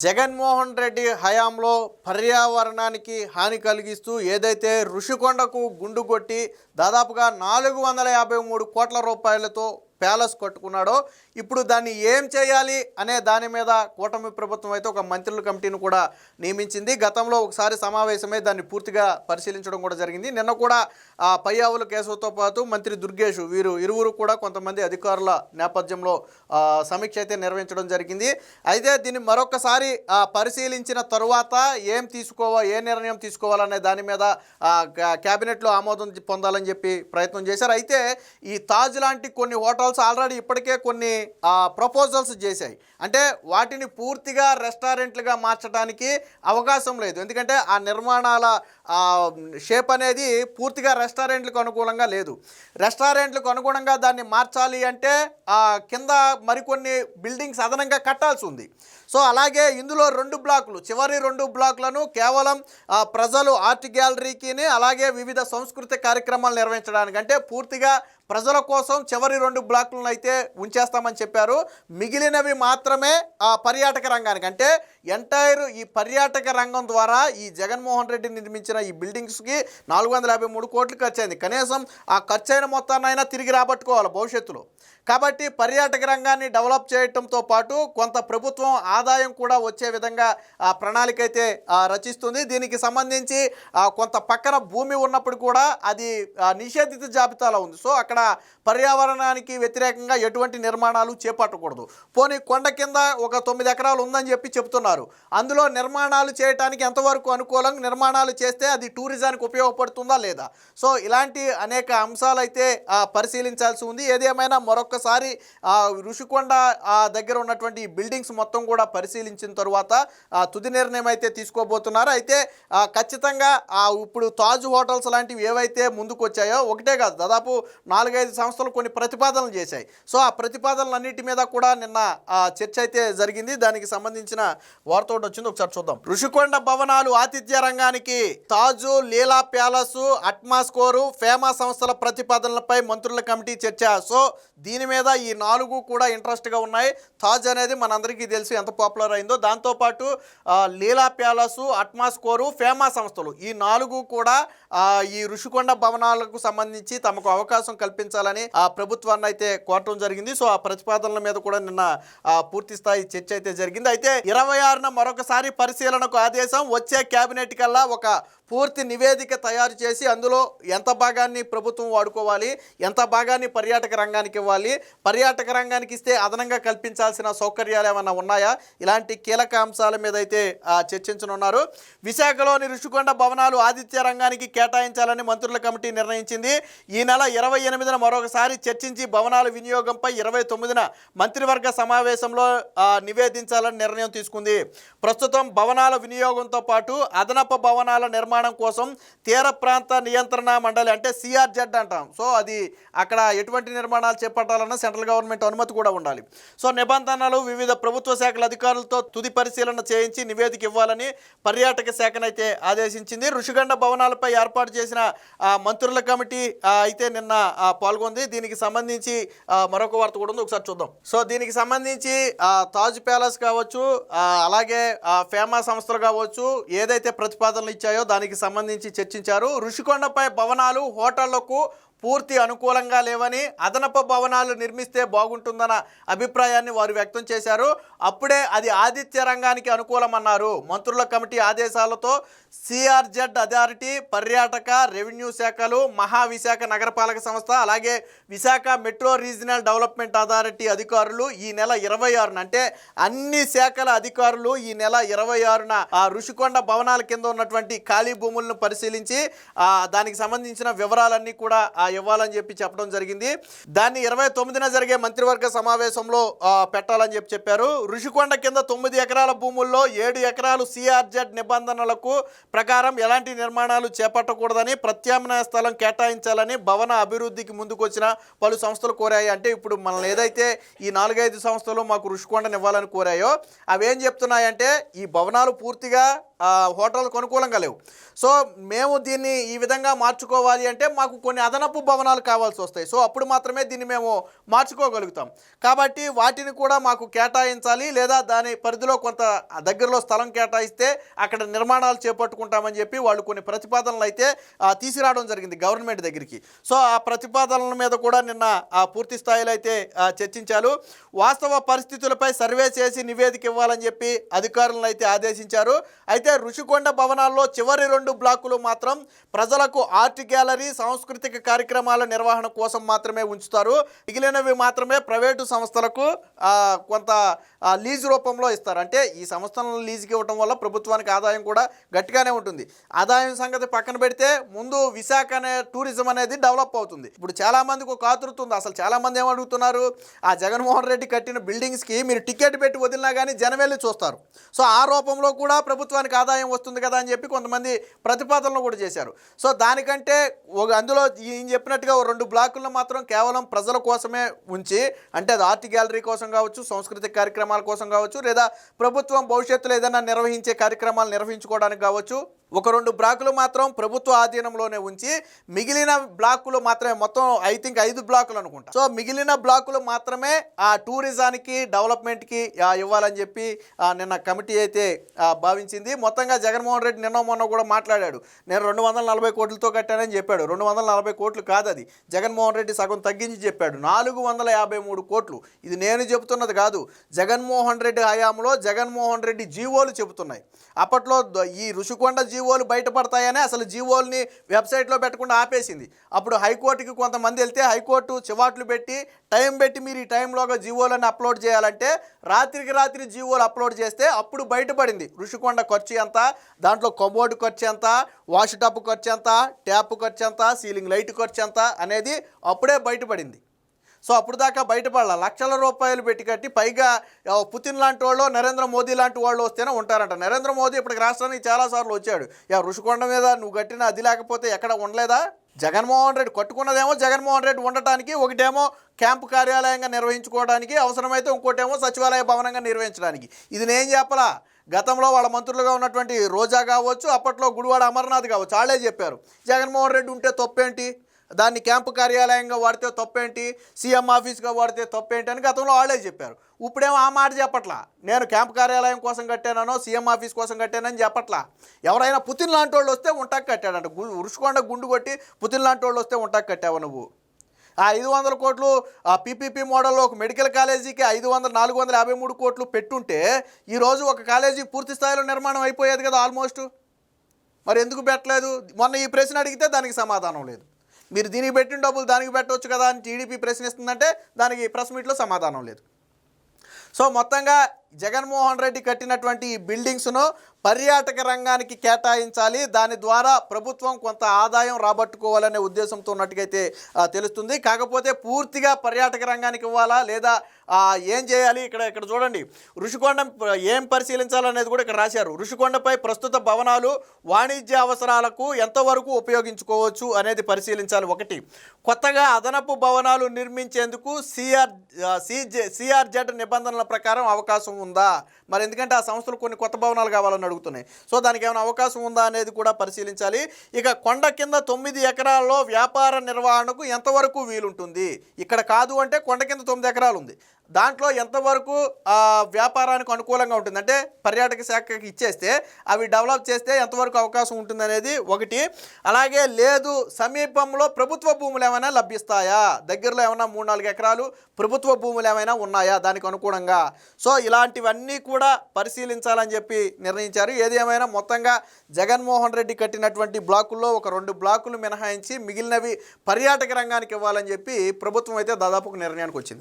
జగన్మోహన్ రెడ్డి హయాంలో పర్యావరణానికి హాని కలిగిస్తూ ఏదైతే ఋషికొండకు గుండు కొట్టి దాదాపుగా నాలుగు వందల యాభై మూడు కోట్ల రూపాయలతో ప్యాలెస్ కట్టుకున్నాడో ఇప్పుడు దాన్ని ఏం చేయాలి అనే దాని మీద కూటమి ప్రభుత్వం అయితే ఒక మంత్రుల కమిటీని కూడా నియమించింది. గతంలో ఒకసారి సమావేశమై దాన్ని పూర్తిగా పరిశీలించడం కూడా జరిగింది. నిన్న కూడా ఆ పయ్యావుల కేశవతో పాటు మంత్రి దుర్గేష్ వీరు ఇరువురు కూడా కొంతమంది అధికారుల నేపథ్యంలో సమీక్ష అయితే నిర్వహించడం జరిగింది. అయితే దీన్ని మరొకసారి పరిశీలించిన తరువాత ఏం తీసుకోవా ఏ నిర్ణయం తీసుకోవాలనే దాని మీద క్యాబినెట్లో ఆమోదం పొందాలని చెప్పి ప్రయత్నం చేశారు. అయితే ఈ తాజ్ లాంటి కొన్ని హోటల్స్ ఆల్రెడీ ఇప్పటికే కొన్ని ప్రపోజల్స్ చేశాయి. అంటే వాటిని పూర్తిగా రెస్టారెంట్లుగా మార్చడానికి అవకాశం లేదు. ఎందుకంటే ఆ నిర్మాణాల షేప్ అనేది పూర్తిగా రెస్టారెంట్లకు అనుకూలంగా లేదు. రెస్టారెంట్లకు అనుగుణంగా దాన్ని మార్చాలి అంటే కింద మరికొన్ని బిల్డింగ్స్ అదనంగా కట్టాల్సి ఉంది. సో అలాగే ఇందులో రెండు బ్లాకులు చివరి రెండు బ్లాకులను కేవలం ప్రజలు ఆర్ట్ గ్యాలరీకిని అలాగే వివిధ సంస్కృతి కార్యక్రమాలు నిర్వహించడానికి అంటే పూర్తిగా ప్రజల కోసం చివరి రెండు బ్లాకులను అయితే ఉంచేస్తామని చెప్పారు. మిగిలినవి మాత్రమే ఆ పర్యాటక రంగానికి అంటే ఎంటైర్ ఈ పర్యాటక రంగం ద్వారా ఈ జగన్మోహన్ రెడ్డి నిర్మించిన ఈ బిల్డింగ్స్కి నాలుగు వందల యాభై మూడు కోట్లు ఖర్చు అయింది కనీసం ఆ ఖర్చు అయిన మొత్తాన్నైనా తిరిగి రాబట్టుకోవాలి భవిష్యత్తులో. కాబట్టి పర్యాటక రంగాన్ని డెవలప్ చేయటంతో పాటు కొంత ప్రభుత్వం ఆదాయం కూడా వచ్చే విధంగా ఆ ప్రణాళిక అయితే రచిస్తుంది. దీనికి సంబంధించి ఆ, కొంత పక్కన భూమి ఉన్నప్పుడు కూడా అది నిషేధిత జాబితాలో ఉంది. సో అక్కడ పర్యావరణానికి వ్యతిరేకంగా ఎటువంటి నిర్మాణాలు చేపట్టకూడదు. పోనీ కొండ కింద ఒక తొమ్మిది ఎకరాలు ఉందని చెప్పి చెప్తున్నారు. అందులో నిర్మాణాలు చేయడానికి ఎంతవరకు అనుకూలం నిర్మాణాలు చేస్తే అది టూరిజానికి ఉపయోగపడుతుందా లేదా? సో ఇలాంటి అనేక అంశాలు అయితే పరిశీలించాల్సి ఉంది. ఏదేమైనా మరొకసారి ఋషికొండ ఆ, దగ్గర ఉన్నటువంటి బిల్డింగ్స్ మొత్తం కూడా పరిశీలించిన తర్వాత తుది నిర్ణయం అయితే తీసుకోబోతున్నారు. అయితే ఖచ్చితంగా ఇప్పుడు తాజ్ హోటల్స్ లాంటివి ఏవైతే ముందుకు వచ్చాయో ఒకటే కాదు దాదాపు నాలుగైదు సంస్థలు కొన్ని ప్రతిపాదనలు చేశాయి. సో ఆ ప్రతిపాదనలన్నిటి మీద కూడా నిన్న ఆ, చర్చ అయితే జరిగింది. దానికి సంబంధించిన వార్త ఒకటి వచ్చింది ఒకసారి చూద్దాం. ఋషికొండ భవనాలు ఆతిథ్య రంగానికి తాజు లీలా ప్యాలెస్ అట్మాస్కోరు ఫేమా సంస్థల ప్రతిపాదనలపై మంత్రుల కమిటీ చర్చ. సో దీని మీద ఈ నాలుగు కూడా ఇంట్రెస్ట్గా ఉన్నాయి. తాజ్ అనేది మనందరికీ తెలుసు ఎంత పాపులర్ అయిందో దాంతోపాటు లీలా ప్యాలెస్ అట్మాస్కోరు ఫేమా సంస్థలు. ఈ నాలుగు కూడా ఈ ఋషికొండ భవనాలకు సంబంధించి తమకు అవకాశం కల్పించాలని ఆ ప్రభుత్వాన్ని అయితే కోరటం జరిగింది. సో ఆ ప్రతిపాదనల మీద కూడా నిన్న పూర్తి స్థాయి చర్చ అయితే జరిగింది. అయితే ఇరవై ఆరున మరొకసారి పరిశీలనకు ఆదేశం వచ్చే కేబినెట్ కల్లా ఒక పూర్తి నివేదిక తయారు చేసి అందులో ఎంత భాగాన్ని ప్రభుత్వం వాడుకోవాలి ఎంత భాగాన్ని పర్యాటక రంగానికి ఇవ్వాలి పర్యాటక రంగానికి ఇస్తే అదనంగా కల్పించాల్సిన సౌకర్యాలు ఏమైనా ఉన్నాయా? ఇలాంటి కీలక అంశాల మీద అయితే చర్చించనున్నారు. విశాఖలోని ఋషికొండ భవనాలు ఆదిత్య రంగానికి కేటాయించాలని మంత్రుల కమిటీ నిర్ణయించింది. ఈ నెల ఇరవై ఎనిమిదిన మరొకసారి చర్చించి భవనాల వినియోగంపై ఇరవై తొమ్మిదిన మంత్రివర్గ సమావేశంలో నివేదించాలని నిర్ణయం తీసుకుంది. ప్రస్తుతం భవనాల వినియోగంతో పాటు అదనపు భవనాల నిర్మాణం కోసం తీర ప్రాంత నియంత్రణ మండలి అంటే సిఆర్జెడ్ అంటాం. సో అది అక్కడ ఎటువంటి నిర్మాణాలు చేపట్టాలన్నా సెంట్రల్ గవర్నమెంట్ అనుమతి కూడా ఉండాలి. సో నిబంధనలు వివిధ ప్రభుత్వ శాఖల అధికారులతో తుది పరిశీలన చేయించి నివేదిక ఇవ్వాలని పర్యాటక శాఖనైతే ఆదేశించింది. ఋషిగండ భవనాలపై ఏర్పాటు చేసిన మంత్రుల కమిటీ అయితే నిన్న పాల్గొంది. దీనికి సంబంధించి మరొక వార్త కూడా ఉంది. ఒకసారి చూద్దాం. సో దీనికి సంబంధించి తాజ్ ప్యాలెస్ కావచ్చు అలాగే ఫేమా సంస్థలు కావచ్చు ఏదైతే ప్రతిపాదనలు ఇచ్చాయో దానికి సంబంధించి చర్చించారు. ఋషికొండపై భవనాలు హోటళ్ళకు పూర్తి అనుకూలంగా లేవని అదనపు భవనాలు నిర్మిస్తే బాగుంటుందన్న అభిప్రాయాన్ని వారు వ్యక్తం చేశారు. అప్పుడే అది ఆదిత్య రంగానికి అనుకూలమన్నారు. మంత్రుల కమిటీ ఆదేశాలతో సిఆర్జెడ్ అథారిటీ పర్యాటక రెవెన్యూ శాఖలు మహావిశాఖ నగరపాలక సంస్థ అలాగే Visakha metro regional development authority అధికారులు ఈ నెల ఇరవై ఆరున అంటే అన్ని శాఖల అధికారులు ఈ నెల ఇరవై ఆరున ఆ ఋషికొండ భవనాల కింద ఉన్నటువంటి ఖాళీ భూములను పరిశీలించి దానికి సంబంధించిన వివరాలన్నీ కూడా ఇవ్వాలని చెప్పి చెప్పడం జరిగింది. దాన్ని ఇరవై తొమ్మిదిన జరిగే మంత్రివర్గ సమావేశంలో పెట్టాలని చెప్పి చెప్పారు. ఋషికొండ కింద తొమ్మిది ఎకరాల భూముల్లో ఏడు ఎకరాలు సిఆర్జెడ్ నిబంధనలకు ప్రకారం ఎలాంటి నిర్మాణాలు చేపట్టకూడదని ప్రత్యామ్నాయ స్థలం కేటాయించాలని భవన అభివృద్ధికి ముందుకొచ్చిన పలు సంస్థలు కోరాయి. అంటే ఇప్పుడు మనల్ని ఏదైతే ఈ నాలుగైదు సంస్థలు మాకు ఋషికొండనివ్వాలని కోరాయో అవేం చెప్తున్నాయంటే ఈ భవనాలు పూర్తిగా హోటళ్ళకు అనుకూలంగా లేవు. సో మేము దీన్ని ఈ విధంగా మార్చుకోవాలి అంటే మాకు కొన్ని అదనపు భవనాలు కావాల్సి వస్తాయి. సో అప్పుడు మాత్రమే దీన్ని మేము మార్చుకోగలుగుతాం. కాబట్టి వాటిని కూడా మాకు కేటాయించాలి లేదా దాని పరిధిలో కొంత దగ్గరలో స్థలం కేటాయిస్తే అక్కడ నిర్మాణాలు చేపట్టుకుంటామని చెప్పి వాళ్ళు కొన్ని ప్రతిపాదనలు అయితే తీసిరావడం తీసుకురావడం జరిగింది గవర్నమెంట్ దగ్గరికి. సో ఆ ప్రతిపాదనల మీద కూడా నిన్న ఆ పూర్తి స్థాయిలో అయితే చర్చించారు. వాస్తవ పరిస్థితులపై సర్వే చేసి నివేదిక ఇవ్వాలని చెప్పి అధికారులను అయితే ఆదేశించారు. అయితే ఋషికొండ భవనాల్లో చివరి రెండు బ్లాకులు మాత్రం ప్రజలకు ఆర్ట్ గ్యాలరీ సాంస్కృతిక కార్యక్రమాల నిర్వహణ కోసం మాత్రమే ఉంచుతారు. మిగిలినవి మాత్రమే ప్రైవేటు సంస్థలకు కొంత లీజు రూపంలో ఇస్తారు. అంటే ఈ సంస్థలను లీజుకి ఇవ్వడం వల్ల ప్రభుత్వానికి ఆదాయం కూడా గట్టిగానే ఉంటుంది. ఆదాయం సంగతి పక్కన పెడితే ముందు విశాఖ అనే టూరిజం అనేది డెవలప్ అవుతుంది. ఇప్పుడు చాలామందికి ఒక ఆతృత ఉంది. అసలు చాలా మంది ఏమడుగుతున్నారు ఆ జగన్మోహన్ రెడ్డి కట్టిన బిల్డింగ్స్కి మీరు టికెట్ పెట్టి వదిలినా కానీ జనం వెళ్ళి చూస్తారు. సో ఆ రూపంలో కూడా ప్రభుత్వానికి ఆదాయం వస్తుంది కదా అని చెప్పి కొంతమంది ప్రతిపాదనలు కూడా చేశారు. సో దానికంటే ఒక అందులో ఈయన చెప్పినట్టుగా రెండు బ్లాకులను మాత్రం కేవలం ప్రజల కోసమే ఉంచి అంటే అది ఆర్ట్ గ్యాలరీ కోసం కావచ్చు సాంస్కృతిక కార్యక్రమాల కోసం కావచ్చు లేదా ప్రభుత్వం భవిష్యత్తులో ఏదైనా నిర్వహించే కార్యక్రమాలు నిర్వహించుకోవడానికి కావచ్చు ఒక రెండు బ్లాకులు మాత్రం ప్రభుత్వ ఆధీనంలోనే ఉంచి మిగిలిన బ్లాకులు మాత్రమే మొత్తం ఐ థింక్ ఐదు బ్లాకులు అనుకుంటా. సో మిగిలిన బ్లాకులు మాత్రమే ఆ టూరిజానికి డెవలప్మెంట్కి ఇవ్వాలని చెప్పి నిన్న కమిటీ అయితే భావించింది. మొత్తంగా జగన్మోహన్ రెడ్డి నిన్న మొన్న కూడా మాట్లాడాడు. నేను రెండు వందల నలభై కోట్లతో కట్టానని చెప్పాడు. రెండు వందల నలభై కోట్లు కాదు అది జగన్మోహన్ రెడ్డి సగం తగ్గించి చెప్పాడు. నాలుగు వందల యాభై మూడు కోట్లు. ఇది నేను చెబుతున్నది కాదు. జగన్మోహన్ రెడ్డి హయాంలో జగన్మోహన్ రెడ్డి జీవోలు చెబుతున్నాయి. అప్పట్లో ఈ ఋషికొండ జీవోలు బయటపడతాయని అసలు జీవోల్ని వెబ్సైట్లో పెట్టకుండా ఆపేసింది. అప్పుడు హైకోర్టుకి కొంతమంది వెళ్తే హైకోర్టు చివాట్లు పెట్టి టైం పెట్టి మీరు ఈ టైంలోగా జీవోలను అప్లోడ్ చేయాలంటే రాత్రికి రాత్రి జీవోలు అప్లోడ్ చేస్తే అప్పుడు బయటపడింది. ఋషికొండ ఖర్చు ఎంత దాంట్లో కబోర్డు ఖర్చు ఎంత వాష్ టప్ ఖర్చు ఎంత ట్యాప్ ఖర్చు ఎంత సీలింగ్ లైట్ ఖర్చు ఎంత అనేది అప్పుడే బయటపడింది. సో అప్పుడు దాకా బయటపడాల? లక్షల రూపాయలు పెట్టి కట్టి పైగా పుతిన్ లాంటి వాళ్ళు నరేంద్ర మోదీ లాంటి వాళ్ళు వస్తేనే ఉంటారంట. నరేంద్ర మోదీ ఇప్పటికి రాష్ట్రానికి చాలాసార్లు వచ్చాడు. యా ఋషికొండ మీద నువ్వు కట్టిన అది లేకపోతే ఎక్కడ ఉండలేదా? జగన్మోహన్ రెడ్డి కట్టుకున్నదేమో జగన్మోహన్ రెడ్డి ఉండటానికి ఒకటేమో క్యాంపు కార్యాలయంగా నిర్వహించుకోవడానికి అవసరమైతే ఇంకోటేమో సచివాలయ భవనంగా నిర్వహించడానికి. ఇది నేను చెప్పలా? గతంలో వాళ్ళ మంత్రులుగా ఉన్నటువంటి రోజా కావచ్చు అప్పట్లో గుడివాడ అమర్నాథ్ కావచ్చు వాళ్ళే చెప్పారు. జగన్మోహన్ రెడ్డి ఉంటే తప్పేంటి? దాన్ని క్యాంపు కార్యాలయంగా వాడితే తప్పేంటి? సీఎం ఆఫీస్గా వాడితే తప్పేంటి అని గతంలో వాళ్ళే చెప్పారు. ఇప్పుడేమో ఆ మాట చెప్పట్లా. నేను క్యాంపు కార్యాలయం కోసం కట్టానో సీఎం ఆఫీస్ కోసం కట్టానని చెప్పట్లా. ఎవరైనా పుతిన్ లాంటి వాళ్ళు వస్తే ఉంటాకు కట్టాడంట. గు ఉరుచుకొండ గుండు కొట్టి పుతిన్ లాంటి వాళ్ళు వస్తే ఉంటాకు కట్టావు నువ్వు? ఆ ఐదు వందల కోట్లు ఆ పీపీపీ మోడల్లో ఒక మెడికల్ కాలేజీకి ఐదు వందల నాలుగు వందల యాభై మూడు కోట్లు పెట్టుంటే ఈరోజు ఒక కాలేజీ పూర్తి స్థాయిలో నిర్మాణం అయిపోయేది కదా ఆల్మోస్ట్. మరి ఎందుకు పెట్టలేదు? మొన్న ఈ ప్రశ్న అడిగితే దానికి సమాధానం లేదు. మీరు దీనికి పెట్టిన డబ్బులు దానికి పెట్టవచ్చు కదా అని టీడీపీ ప్రశ్నిస్తుందంటే దానికి ప్రెస్ మీట్లో సమాధానం లేదు. సో మొత్తంగా జగన్మోహన్ రెడ్డి కట్టినటువంటి ఈ బిల్డింగ్స్ను పర్యాటక రంగానికి కేటాయించాలి. దాని ద్వారా ప్రభుత్వం కొంత ఆదాయం రాబట్టుకోవాలనే ఉద్దేశంతో ఉన్నట్టుగైతే తెలుస్తుంది. కాకపోతే పూర్తిగా పర్యాటక రంగానికి ఇవ్వాలా? లేదా ఏం చేయాలి? ఇక్కడ ఇక్కడ చూడండి. ఋషికొండ ఏం పరిశీలించాలనేది కూడా ఇక్కడ రాశారు. ఋషికొండపై ప్రస్తుత భవనాలు వాణిజ్య అవసరాలకు ఎంతవరకు ఉపయోగించుకోవచ్చు అనేది పరిశీలించాలి ఒకటి. కొత్తగా అదనపు భవనాలు నిర్మించేందుకు సిఆర్ సిజే సిఆర్జెడ్ నిబంధనల ప్రకారం అవకాశం ఉందా? మరి ఎందుకంటే ఆ సంస్థలు కొన్ని కొత్త భవనాలు కావాలని అడుగుతున్నాయి. సో దానికి ఏమైనా అవకాశం ఉందా అనేది కూడా పరిశీలించాలి. ఇక కొండ కింద తొమ్మిది ఎకరాల్లో వ్యాపార నిర్వహణకు ఎంతవరకు వీలుంటుంది? ఇక్కడ కాదు అంటే కొండ కింద తొమ్మిది ఎకరాలు ఉంది. దాంట్లో ఎంతవరకు వ్యాపారానికి అనుకూలంగా ఉంటుంది? అంటే పర్యాటక శాఖకి ఇచ్చేస్తే అవి డెవలప్ చేస్తే ఎంతవరకు అవకాశం ఉంటుంది అనేది ఒకటి. అలాగే లేదు సమీపంలో ప్రభుత్వ భూములు ఏమైనా లభిస్తాయా? దగ్గరలో ఏమైనా మూడు నాలుగు ఎకరాలు ప్రభుత్వ భూములు ఏమైనా ఉన్నాయా? దానికి అనుగుణంగా సో ఇలాంటివన్నీ కూడా పరిశీలించాలని చెప్పి నిర్ణయించారు. ఏది ఏమైనా మొత్తంగా జగన్మోహన్ రెడ్డి కట్టినటువంటి బ్లాకుల్లో ఒక రెండు బ్లాకులు మినహాయించి మిగిలినవి పర్యాటక రంగానికి ఇవ్వాలని చెప్పి ప్రభుత్వం అయితే దాదాపు ఒక నిర్ణయానికి వచ్చింది.